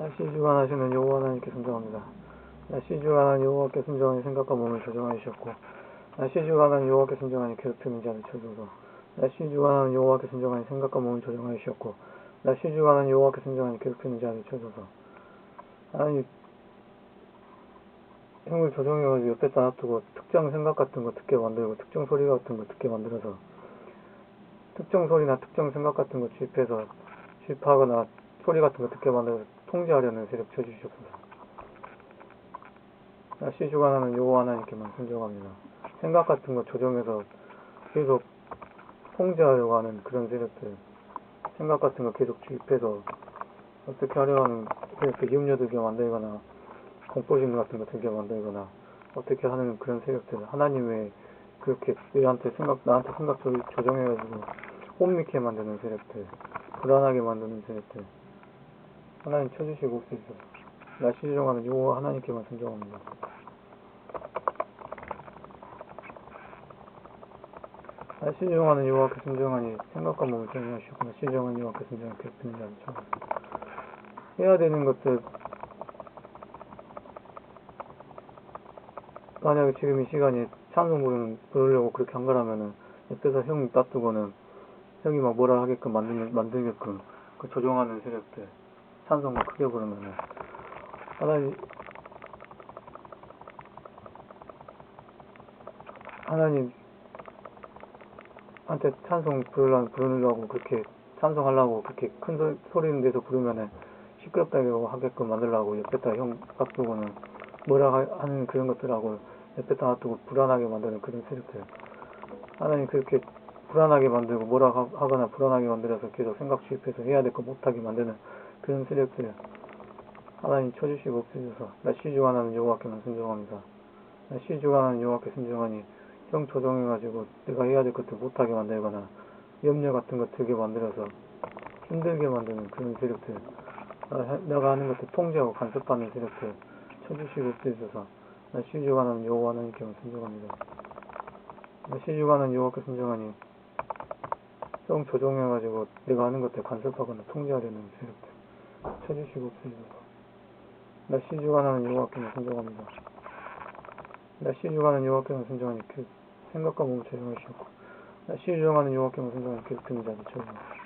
날씨 주관하시는 여호와 하나님께 순종합니다. 날씨 주관하는 여호와께 순종하니 생각과 몸을 조정하여 주셨고 날씨 주관하는 여호와께 순종하니 괴롭히는 자를 쳐주소서 날씨 주관하는 여호와께 순종하니 생각과 몸을 조정하여 주셨고 날씨 주관하는 여호와께 순종하니 괴롭히는 자를 쳐주소서 하나님 형을 조정해가지고 옆에다 놔두고 특정 생각 같은 거 듣게 만들고 특정 소리 같은 거 듣게 만들어서 특정 소리나 특정 생각 같은 거 주입해서 주입하거나 소리 같은 거 듣게 만들어서 통제하려는 세력 쳐주시옵소서. 날씨 주관 하는 여호와 하나님께만 순종합니다. 생각 같은 거 조정해서 계속 통제하려고 하는 그런 세력들, 생각 같은 거 계속 주입해서 어떻게 하려 하는 이렇게 염려들게 만들거나 공포심 같은 거 들게 만들거나 어떻게 하는 그런 세력들 하나님 외에 그렇게 너한테 생각 나한테 생각 조- 조정해가지고 못 믿게 만드는 세력들 불안하게 만드는 세력들 하나님 쳐주시고 없으시소서 날씨 조정하는 여호와 하나님께만 순종합니다. 날씨 조정하는 여호와께 순종하니 생각과 몸을 조정하시고 날씨 조정하는 여호와께 순종하니 괴롭히는 자를 쳐 해야 되는 것들 만약에 지금 이 시간에 찬송 부르는, 부르려고 그렇게 한 거라면은 옆에서 형 놔두고는 형이 막 뭐라 하게끔 만들, 만들게끔 그 조종하는 세력들 찬송만 크게 부르면은. 하나님 하나님 한테 찬송 부르려, 부르려고 그렇게 찬송하려고 그렇게 큰 소, 소리 내서 부르면은 시끄럽다고 하게끔 만들려고 옆에다 형 놔두고는 뭐라 하- 하는 그런 것들하고 옆에다 놔두고 불안하게 만드는 그런 세력들. 하나님 그렇게 불안하게 만들고 뭐라 하- 하거나 불안하게 만들어서 계속 생각 주입해서 해야 될 거 못하게 만드는 그런 세력들 하나님 쳐주시고 없으셔서 나 시주관하는 여호와께만 순종합니다. 나 시주관하는 여호와께 순종하니 형 조정해가지고 내가 해야 될 것들 못하게 만들거나 염려 같은 거 들게 만들어서 힘들게 만드는 그런 세력들 나- 내가 하는 것들 통제하고 간섭하는 세력들 쳐주시고 없으셔서 나 시주관하는 여호와 하나님께만 순종합니다. 나 시주관하는 여호와께 순종하니 형 조정해가지고 내가 하는 것들 간섭하거나 통제하려는 세력들 쳐주시고 없으셔서 나 시주관하는 여호와께만 순종합니다. 나 시주관하는 여호와께만 순종하니 그 생각과 몸을 조정하시고 나 시주관하는 여호와께만 순종하니 괴롭히는 자를 쳐주시고